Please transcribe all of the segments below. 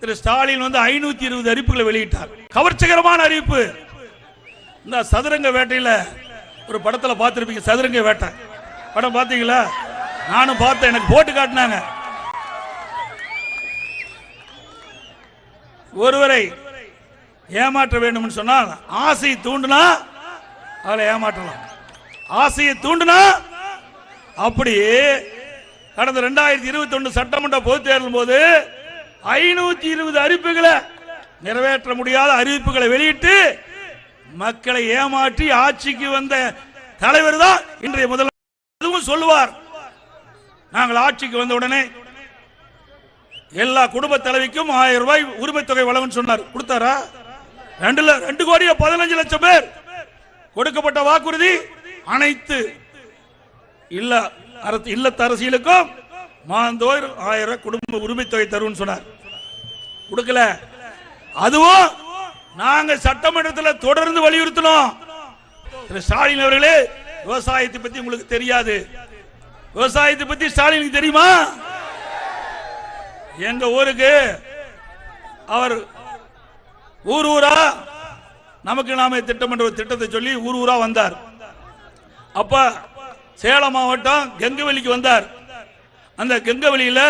திரு ஸ்டாலின் வந்து ஐநூத்தி இருபது அறிவிப்புகளை வெளியிட்டார். கவர்ச்சிகரமான அறிவிப்பு. இந்த சதுரங்க வேட்டையில ஒரு படத்துல பார்த்திருப்பீங்க சதுரங்க வேட்டை. படம் பார்த்தீங்களா? நானும் பார்த்தேன் எனக்கு போட்டு காட்டினாங்க. ஒருவரை ஏமாற்ற வேண்டும் சொன்னால் ஆசையை தூண்டுனா அவளை ஏமாற்றலாம். ஆசையை தூண்டுனா அப்படி கடந்த ரெண்டாயிரத்தி இருபத்தி ஒன்று சட்டமன்ற பொது தேர்தல் போது ஐநூத்தி இருபது அறிவிப்புகளை நிறைவேற்ற முடியாத அறிவிப்புகளை வெளியிட்டு மக்களை ஏமாற்றி ஆட்சிக்கு வந்த தலைவர் தான் இன்றைய முதல் அதுவும் சொல்லுவார். நாங்கள் ஆட்சிக்கு வந்த உடனே எல்லா குடும்ப தலைவிக்கும் ஆயிரம் ரூபாய் உரிமை தொகை வழங்கும் சொன்னார். கொடுத்தாரா? ரெண்டு ரெண்டு கோடியே பதினஞ்சு லட்சம் பேர் கொடுக்கப்பட்ட வாக்குறுதி அனைத்து இல்ல அரசு இல்லத்து அரசியலுக்கும் மாந்தோர் ஆயிரம் ரூபாய் குடும்ப உரிமை தொகை சொன்னார். கொடுக்கல. அதுவும் நாங்க சட்டமன்றத்தில் தொடர்ந்து வலியுறுத்தினோம். திரு ஸ்டாலின் அவர்களே விவசாயத்தை பத்தி உங்களுக்கு தெரியாது. விவசாயத்தை பத்தி ஸ்டாலினுக்கு தெரியுமா? எங்க ஊருக்கு அவர் ஊர் ஊரா நமக்கு நாம திட்டம் என்ற ஒரு திட்டத்தை சொல்லி ஊர் ஊரா வந்தார். அப்ப சேலம் மாவட்டம் கெங்கவெளிக்கு வந்தார். அந்த கெங்கவெளியில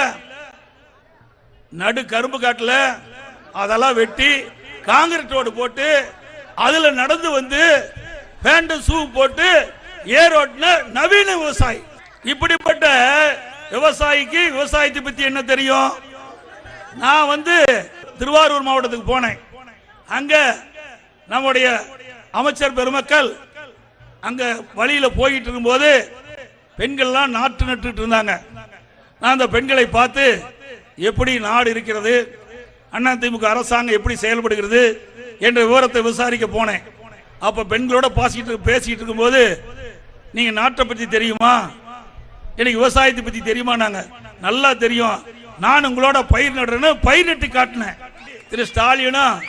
நடு கரும்பு காட்டுல அதெல்லாம் வெட்டி காங்கிரீட் ரோடு போட்டு அதுல நடந்து வந்து பேண்ட் ஷூ போட்டு ஏரோட்ல நவீன விவசாயி. இப்படிப்பட்ட விவசாயிக்கு விவசாயத்தை பத்தி என்ன தெரியும்? நான் வந்து திருவாரூர் மாவட்டத்துக்கு போனேன். அங்க நம்முடைய அமைச்சர் பெருமக்கள் அங்க வழியில போயிட்டு இருக்கும்போது பெண்கள்லாம் நாற்று நட்டுட்டு இருந்தாங்க. நான் அந்த பெண்களை பார்த்து எப்படி நாடு இருக்கிறது? அண்ணா திமுக அரசாங்கம் எப்படி செயல்படுகிறது? என்ற விவரத்தை விசாரிக்க போனேன். அப்ப பெண்களோட பாசிட்டு பேசிட்டு இருக்கும்போது நீங்க நாட்டை பத்தி தெரியுமா? எனக்கு விவசாயத்தை பத்தி தெரியுமா நாங்க? நல்லா தெரியும். நான் உங்களோட பயிர் நடுறேன்னு பயிர் நட்டு காட்டினேன். திரு ஸ்டாலினும்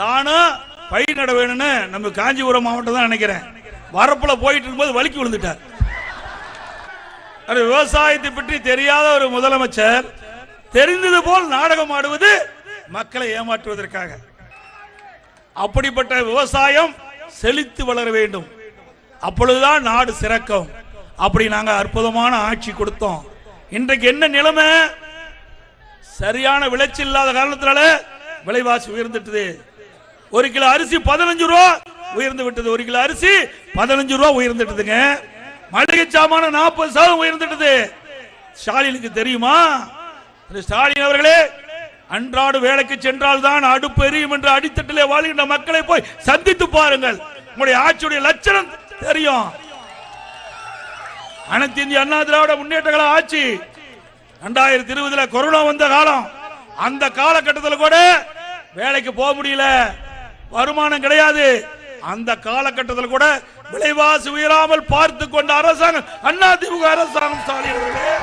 தானும் பயிர் நட வேணும்னு நம்ம காஞ்சிபுரம் மாவட்டம் தான் நினைக்கிறேன். வரப்புல போயிட்டு இருக்கும்போது வலிக்கு விழுந்துட்டார். விவசாயத்தை பற்றி தெரியாத ஒரு முதலமைச்சர் தெரிந்தது போல் நாடகம் ஆடுவது மக்களை ஏமாற்றுவதற்காக. அப்படிப்பட்ட விவசாயம் செழித்து வளர வேண்டும். அப்பொழுதுதான் நாடு சிறக்கும். அப்படி நாங்கள் அற்புதமான ஆட்சி கொடுத்தோம். இன்றைக்கு என்ன நிலைமை? சரியான விளைச்சல் இல்லாத காரணத்தினால விலைவாசி உயர்ந்துட்டது. ஒரு கிலோ அரிசி பதினஞ்சு ரூபா உயர்ந்து விட்டது. ஒரு கிலோ அரிசி பதினஞ்சு ரூபா உயர்ந்துட்டதுங்க. மளிகை சாமான நாற்பது சதவீதம் உயர்ந்துட்டது. ஸ்டாலினுக்கு தெரியுமா? ஸ்டாலின் அவர்களே அன்றாடு வேலைக்கு சென்றால் தான் அடுப்பு எரியும் என்று அடித்தட்டிலே வாழ்கின்ற மக்களை போய் சந்தித்து பாருங்கள். உங்களுடைய ஆட்சியுடைய லட்சணம் தெரியும். அனைத்து இந்திய அண்ணா திராவிட முன்னேற்றங்கள ஆட்சி ரெண்டாயிரத்தி இருபதுல கொரோனா வந்த காலம். அந்த காலகட்டத்தில் கூட வேலைக்கு போக முடியல. வருமானம் கிடையாது. அந்த காலகட்டத்தில் கூட விலைவாசி உயராமல் பார்த்து கொண்ட அரசாங்கம் அண்ணா திமுக அரசாங்கம் ஸ்டாலின் அவர்களே